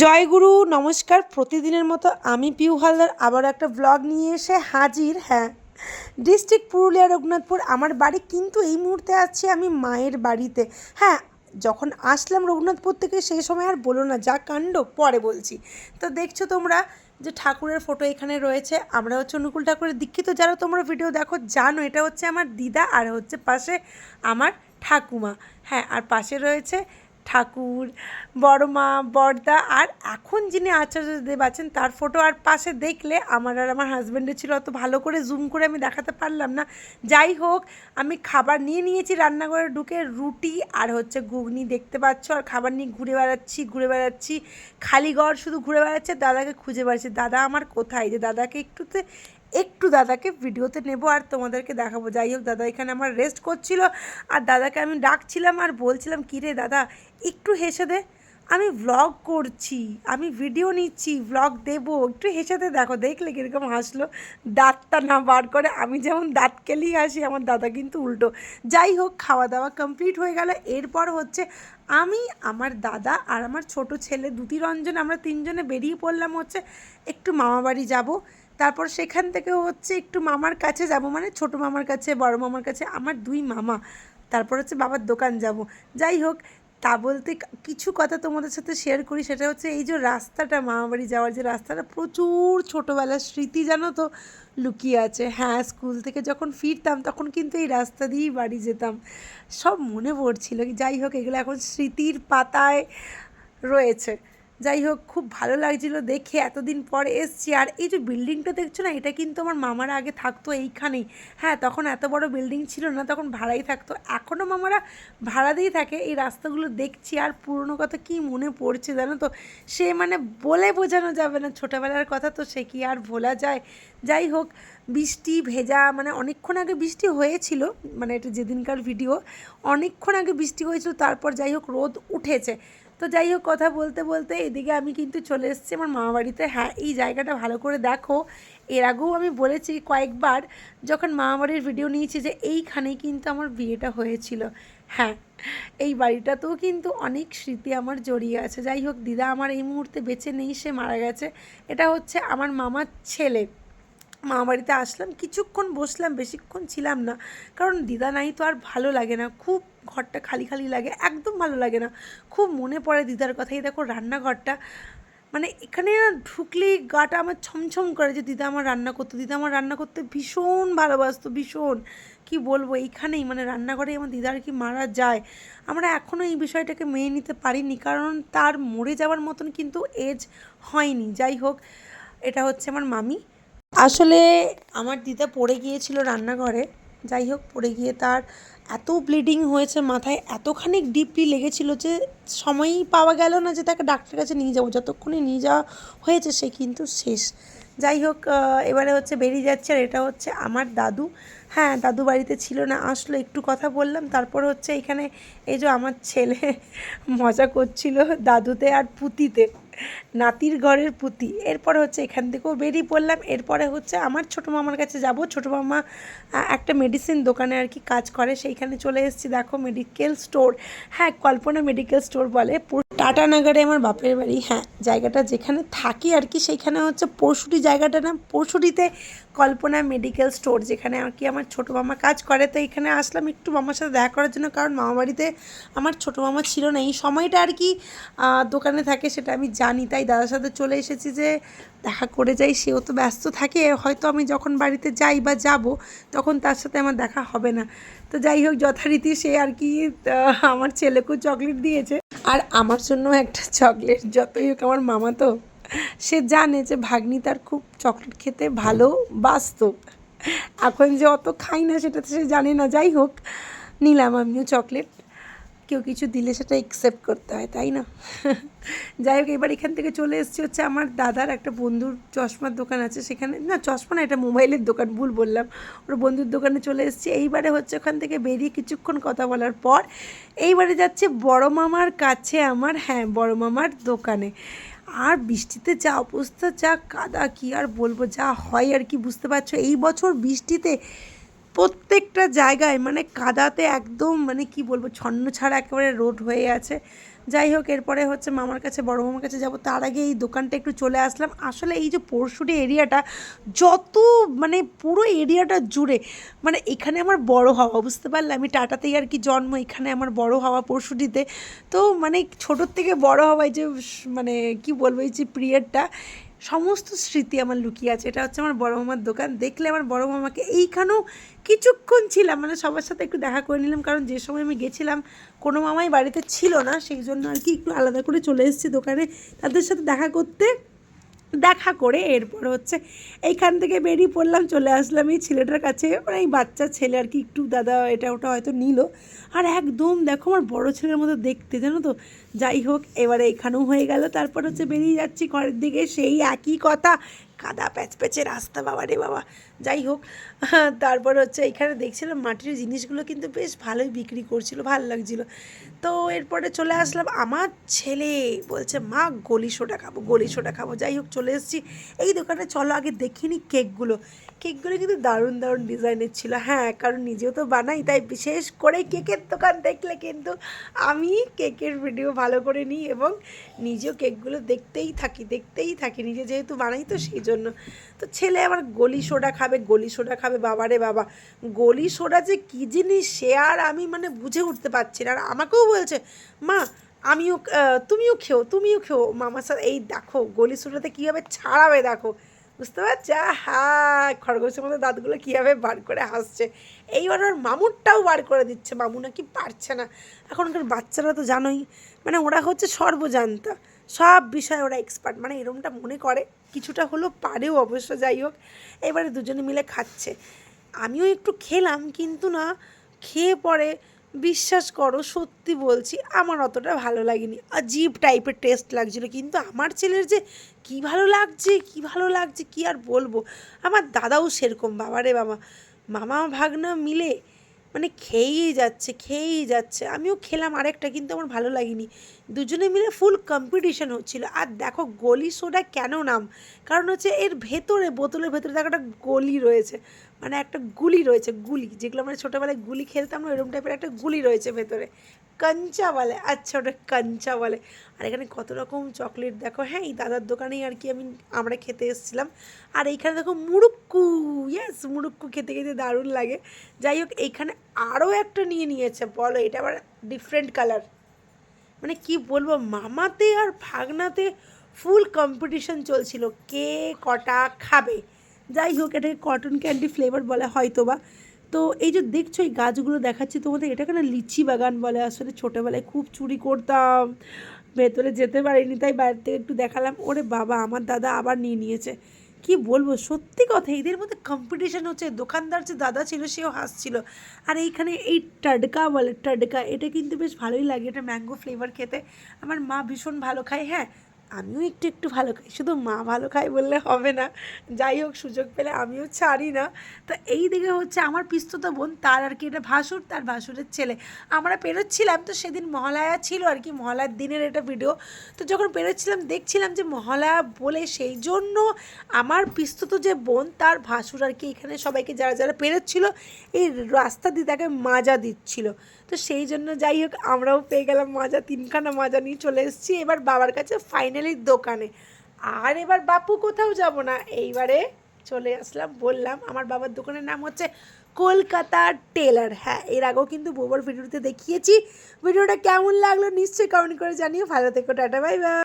জয়গুরু, নমস্কার। প্রতিদিনের মতো আমি পিউ হালদার আবার একটা ব্লগ নিয়ে এসে হাজির হ্যাঁ। ডিস্ট্রিক্ট পুরুলিয়া, রঘুনাথপুর আমার বাড়ি কিন্তু এই মুহূর্তে আছি আমি মায়ের বাড়িতে। হ্যাঁ যখন আসলাম রঘুনাথপুর থেকে সেই সময় আর বলো না, যা কাণ্ড পরে বলছি। তো দেখছ তোমরা যে ঠাকুরের ফটো এখানে রয়েছে আমরা হচ্ছে অনুকূল ঠাকুরের দীক্ষিত। যারা তোমরা ভিডিও দেখো, জানো এটা হচ্ছে আমার দিদা আর হচ্ছে পাশে আমার ঠাকুমা। হ্যাঁ আর পাশে রয়েছে ঠাকুর, বড় মা, বড়দা, আর এখন যিনি আচার্যদেব আছেন, তার ফটো আর পাশে দেখলে আমার আর আমার হাজব্যান্ডের ছিল অত ভালো করে জুম করে আমি দেখাতে পারলাম না। যাই হোক, আমি খাবার নিয়ে নিয়েছি রান্নাঘরে ঢুকে, রুটি আর হচ্ছে ঘুগনি দেখতে পাচ্ছ, আর খাবার নিয়ে ঘুরে বেড়াচ্ছি ঘুরে বেড়াচ্ছি। খালি ঘর শুধু ঘুরে বেড়াচ্ছে, দাদাকে খুঁজে বেড়াচ্ছি দাদা আমার কোথায়? যে দাদাকে একটুতে একটু দাদাকে ভিডিওতে নেব আর তোমাদেরকে দেখাবো। যাই হোক, দাদা এখানে আমার রেস্ট করছিল আর দাদাকে আমি ডাকছিলাম আর বলছিলাম, কী রে দাদা, একটু হেসে দে। আমি ভ্লগ করছি, আমি ভিডিও নিচ্ছি ভ্লগ দেব। একটু হেসে দে, দেখো, দেখলে কীরকম হাসলো। দাঁতটা না বার করে আমি যেমন দাঁত কেলেই হাসি, আমার দাদা কিন্তু উল্টো। যাই হোক খাওয়া দাওয়া কমপ্লিট হয়ে গেল। এরপর হচ্ছে আমি, আমার দাদা আর আমার ছোট ছেলে দুটি রঞ্জন, আমরা তিনজনে বেরিয়ে পড়লাম হচ্ছে একটু মামাবাড়ি যাব। তারপর সেখান থেকে হচ্ছে একটু মামার কাছে যাব মানে ছোট মামার কাছে, বড় মামার কাছে, আমার দুই মামা। তারপর হচ্ছে বাবার দোকান যাব। যাই হোক, তা বলতে কিছু কথা তোমাদের সাথে শেয়ার করি, সেটা হচ্ছে এই যে রাস্তাটা, মামাবাড়ি যাওয়ার যে রাস্তাটা, প্রচুর ছোটোবেলার স্মৃতি জানো তো লুকিয়ে আছে। হ্যাঁ স্কুল থেকে যখন ফিরতাম, তখন কিন্তু এই রাস্তা দিয়েই বাড়ি যেতাম। সব মনে পড়ছিল। যাই হোক, এগুলো এখন স্মৃতির পাতায় রয়েছে। যাই হোক, খুব ভালো লাগছিল দেখে এতদিন পরে এসছি। আর এই যে বিল্ডিংটা দেখছ না, এটা কিন্তু আমার মামারা আগে থাকতো এইখানেই। হ্যাঁ তখন এত বড় বিল্ডিং ছিল না, তখন ভাড়াই থাকতো। এখনও মামারা ভাড়া দিয়ে থাকে। এই রাস্তাগুলো দেখছি, আর পুরনো কথা কি মনে পড়ছে জানো তো? সে মানে বলে বোঝানো যাবে না, ছোটোবেলার কথা তো সে কি আর ভোলা যায়? যাই হোক, বৃষ্টি ভেজা মানে অনেকক্ষণ আগে বৃষ্টি হয়েছিল মানে এটা যেদিনকার ভিডিও অনেকক্ষণ আগে বৃষ্টি হয়েছিল, তারপর যাই হোক রোদ উঠেছে। তো যাই হোক, কথা বলতে বলতে এদিকে আমি কিন্তু চলে এসেছি আমার মামা বাড়িতে। হ্যাঁ এই জায়গাটা ভালো করে দেখো। এর আগেও আমি বলেছি কয়েকবার যখন মামা বাড়ির ভিডিও নিয়েছি যে এইখানেই কিন্তু আমার বিয়েটা হয়েছিল। হ্যাঁ এই বাড়িটাতেও কিন্তু অনেক স্মৃতি আমার জড়িয়ে আছে। যাই হোক, দিদা আমার এই মুহূর্তে বেঁচে নেই, সে মারা গেছে। এটা হচ্ছে আমার মামার ছেলে। মামা বাড়িতে আসলাম, কিছুক্ষণ বসলাম, বেশিক্ষণ ছিলাম না। কারণ দিদা নাই তো আর ভালো লাগে না। খুব ঘরটা খালি খালি লাগে, একদম ভালো লাগে না। খুব মনে পড়ে দিদার কথাই। দেখো রান্নাঘরটা মানে এখানে না ঢুকলেই গাটা আমার ছমছম করে যে দিদা আমার রান্না করতো। দিদা আমার রান্না করতে ভীষণ ভালোবাসতো, ভীষণ। কি বলব, এইখানেই মানে রান্নাঘরে আমার দিদার কি মারা যায়। আমরা এখনও এই বিষয়টাকে মেনে নিতে পারিনি, কারণ তার মরে যাওয়ার মতন কিন্তু এজ হয়নি। যাই হোক, এটা হচ্ছে আমার মামি। আসলে আমার দিদা পড়ে গিয়েছিল রান্নাঘরে, যাই হোক পড়ে গিয়ে তার এত ব্লিডিং হয়েছে মাথায়, এতখানি ডিপলি লেগেছিল যে সময়ই পাওয়া গেল না যে তাকে ডাক্তারের কাছে নিয়ে যাব, যতক্ষণে নিয়ে যাওয়া হয়েছে সে কিন্তু শেষ। যাই হোক এবারে হচ্ছে বেরিয়ে যাচ্ছে আর এটা হচ্ছে আমার দাদু। হ্যাঁ দাদু বাড়িতে ছিল না, আসলো, একটু কথা বললাম, তারপর হচ্ছে এখানে এই যে আমার ছেলে মজা করছিল দাদুতে আর পুতিতে। নাতির ঘরের পুঁতি। এরপরে হচ্ছে এখান থেকেও বেরিয়ে পড়লাম। এরপরে হচ্ছে আমার ছোটো মামার কাছে যাব। ছোটো মামা একটা মেডিসিন দোকানে আর কি কাজ করে। সেইখানে চলে এসেছি। দেখো মেডিকেল স্টোর হ্যাঁ কল্পনা মেডিকেল স্টোর বলে। টাটানগরে আমার বাপের বাড়ি হ্যাঁ জায়গাটা যেখানে থাকি আর কি, সেইখানে হচ্ছে পরশুটি জায়গাটা না, পরশুটিতে কল্পনা মেডিকেল স্টোর যেখানে আর কি আমার ছোটো মামা কাজ করে, তো এখানে আসলাম একটু মামার সাথে দেখা করার জন্য, কারণ মামা বাড়িতে আমার ছোটো মামা ছিল না। এই সময়টা আর কি দোকানে থাকে সেটা আমি জানি, তাই দাদার সাথে চলে এসেছি যে দেখা করে যাই, সেও তো ব্যস্ত থাকে, হয়তো আমি যখন বাড়িতে যাই বা যাব, তখন তার সাথে আমার দেখা হবে না। তো যাই হোক, যথারীতি সে আর কি আমার ছেলেকেও চকলেট দিয়েছে। আর আমার জন্য একটা চকলেট, যতই হোক আমার মামা তো, সে জানে যে ভাগ্নি তার খুব চকলেট খেতে ভালো বাস্ত এখন যে অত খাই না সেটা তো সে জানে না। যাই হোক, নিলাম আমিও চকলেট। কেউ কিছু দিলে সেটা অ্যাকসেপ্ট করতে হয়, তাই না? যাই হোক এবার এখান থেকে চলে এসেছি হচ্ছে আমার দাদার একটা বন্ধুর চশমার দোকান আছে সেখানে। না, চশমা না, এটা মোবাইলের দোকান, ভুল বললাম। ওর বন্ধুর দোকানে চলে এসেছি। এইবারে হচ্ছে ওখান থেকে বেরিয়ে কিছুক্ষণ কথা বলার পর এইবারে যাচ্ছে বড় মামার কাছে আমার হ্যাঁ বড় মামার দোকানে। আর বৃষ্টিতে যা অবস্থা, যা কাদা, কি আর বলব, যা হয় আর কি, বুঝতে পারছ? এই বছর বৃষ্টিতে প্রত্যেকটা জায়গায় মানে কাদাতে একদম মানে কি বলব, ছন্ন ছাড়া একেবারে রোড হয়ে আছে। যাই হোক, এরপরে হচ্ছে মামার কাছে, বড় মামার কাছে যাব। তার আগে এই দোকানটা একটু চলে আসলাম। আসলে এই যে পরশুটি এরিয়াটা, যত মানে পুরো এরিয়াটা জুড়ে মানে এখানে আমার বড় হওয়া, বুঝতে পারলে? আমি টাটাতেই আর কি জন্ম, এখানে আমার বড় হওয়া পরশুটিতে। তো মানে ছোটোর থেকে বড় হওয়ায় যে মানে কি বলব, এই যে পিরিয়ডটা সমস্ত স্মৃতি আমার লুকিয়ে আছে। এটা হচ্ছে আমার বড় মামার দোকান। দেখলে আমার বড় মামাকে এইখানেও কিছুক্ষণ ছিলাম। মানে সবার সাথে একটু দেখা করে নিলাম। কারণ যে সময় আমি গেছিলাম, কোনো মামাই বাড়িতে ছিল না। সেই জন্য আর কি একটু আলাদা করে চলে এসেছি দোকানে। তাদের সাথে দেখা করতে দেখা করে এরপর হচ্ছে এইখান থেকে বেরিয়ে পড়লাম, চলে আসলাম এই ছেলেটার কাছে। মানে এই বাচ্চা ছেলে আর কি, একটু দাদা এটা ওটা হয়তো নিল। আর একদম দেখো আমার বড় ছেলের মতো দেখতে, জানো তো? যাই হোক, এবারে এখানেও হয়ে গেল। তারপর হচ্ছে বেরিয়ে যাচ্ছি ঘরের দিকে, সেই একই কথা। কাদা প্যাচ প্যাচে রাস্তা, বাবা রে বাবা। যাই হোক, তারপর হচ্ছে এখানে দেখছিলাম মাটির জিনিসগুলো কিন্তু বেশ ভালোই বিক্রি করছিল, ভালো লাগছিল। তো এরপরে চলে আসলাম আমার ছেলে, বলছে, মা, গলি সোডা খাব, গলি সোডা খাব। যাই হোক, চলে এসেছি। এই দোকানে, চলো আগে দেখিনি কেকগুলো। কেকগুলো কিন্তু দারুণ দারুণ ডিজাইনের ছিল। হ্যাঁ কারণ নিজেও তো বানাই, তাই বিশেষ করে কেকের দোকান দেখলে কিন্তু আমি কেকের ভিডিও ভালো করে নিই এবং নিজেও কেকগুলো দেখতেই থাকি দেখতেই থাকি। নিজে যেহেতু বানাই তো সেই জন্য। তো ছেলে আমার গলি সোডা খাবে, গলি সোডা খাবে, বাবারে বাবা। গলি সোডা যে কী জিনিস, সে আর আমি মানে বুঝে উঠতে পারছি না। আর আমাকেও বলছে, মা, আমিও তুমিও খেও তুমিও খেও। মামার সাথে, এই দেখো, গলি সোডাতে কীভাবে ছাড়াবে দেখো। বুঝতে পারছ? হ্যাঁ খরগোশের মতো দাঁতগুলো কীভাবে বার করে হাসছে। এইবার ওর মামুরটাও বার করে দিচ্ছে। মামু নাকি পারছে না। এখনকার বাচ্চারা তো জানোই। মানে ওরা হচ্ছে সর্বজান্তা। সব বিষয়ে ওরা এক্সপার্ট মানে এরমটা মনে করে। কিছুটা হলেও পারেও অবশ্য, যাই হোক। এবারে দুজনে মিলে খাচ্ছে। আমিও একটু খেলাম, কিন্তু না, খেয়ে পরে বিশ্বাস করো, সত্যি বলছি, আমার অতটা ভালো লাগেনি। আজীব টাইপের টেস্ট লাগছিল, কিন্তু আমার ছেলের যে কি ভালো লাগছে, কি ভালো লাগছে, কি আর বলব? আমার দাদাও সেরকম বাবা রে বাবা। মামা ভাগনা মিলে মানে খেয়েই যাচ্ছে খেয়েই যাচ্ছে। আমিও খেলাম আরেকটা, কিন্তু আমার ভালো লাগেনি। দুজনে মিলে ফুল কম্পিটিশন হচ্ছিল। আর দেখো গলি সোডা কেন নাম? কারণ হচ্ছে এর ভেতরে, বোতলের ভেতরে দেখো একটা গলি রয়েছে। মানে একটা গুলি রয়েছে, গুলি। যেগুলো আমরা ছোটোবেলায় গুলি খেলতাম না এরকম টাইপের একটা গুলি রয়েছে ভেতরে। কাঞ্চা বলে আচ্ছা ওটা কাঞ্চা বলে। আর এখানে কত রকম চকলেট দেখো হ্যাঁ এই দাদার দোকানেই আর কি আমি, আমরা খেতে এসেছিলাম। আর এইখানে দেখো মুড়ুক্কু ইয়েস মুড়ুক্কু খেতে খেতে দারুণ লাগে। যাই হোক, এইখানে আরও একটা নিয়ে নিয়েছে, বলো, এটা আবার ডিফারেন্ট কালার মানে কি বলব, মামাতে আর ভাগনাতে ফুল কম্পিটিশন চলছিল। কে কটা খাবে? যাই হোক, এটাকে কটন ক্যান্ডি ফ্লেভার বলে হয়তো বা তো এই যে দেখছ, এই গাছগুলো দেখাচ্ছি তোমাদের, এটাকে না লিচি বাগান বলে। আসলে ছোটোবেলায় খুব চুরি করতাম, ভেতরে যেতে পারিনি, তাই বাইরে থেকে একটু দেখালাম। ওরে বাবা, আমার দাদা আবার নিয়ে নিয়েছে। কি বলব? সত্যি কথা, এদের মধ্যে কম্পিটিশন হচ্ছে। দোকানদার যে দাদা ছিল, সেও হাসছিল। আর এইখানে এই টাডকা বলে টাডকা এটা কিন্তু বেশ ভালোই লাগে। এটা ম্যাঙ্গো ফ্লেভার খেতে। আমার মা ভীষণ ভালো খায়। হ্যাঁ আমিও একটু একটু ভালো খাই। শুধু মা ভালো খায় বললে হবে না। যাই হোক, সুযোগ পেলে আমিও ছাড়ি না। তো এই দিকে হচ্ছে আমার পিস্তত বোন, তার আর কি এটা ভাসুর, তার ভাসুরের ছেলে। আমরা পেরোচ্ছিলাম তো সেদিন মহালয়া ছিল আর কি, মহালয়ার দিনের এটা ভিডিও তো যখন পেরোচ্ছিলাম, দেখছিলাম যে মহালয়া বলে সেই জন্য আমার পিস্তত যে বোন, তার ভাসুর আর কি এখানে সবাইকে যারা যারা পেরোচ্ছিল, এই রাস্তা দিয়ে তাকে মাজা দিচ্ছিল। তো সেই জন্য যাই হোক, আমরাও পেয়ে গেলাম মাজা, তিনখানা মাজা নিয়ে চলে এসেছি। এবার বাবার কাছে ফাইনালি দোকানে। আর এবার বাপু কোথাও যাব না। এইবারে চলে আসলাম, বললাম, আমার বাবার দোকানের নাম হচ্ছে কলকাতা টেলার। হ্যাঁ এর আগেও কিন্তু বোবার ভিডিওতে দেখিয়েছি। ভিডিওটা কেমন লাগল নিশ্চয়ই কমেন্ট করে জানিও। ভালো থেকো, টাটা বাই বাই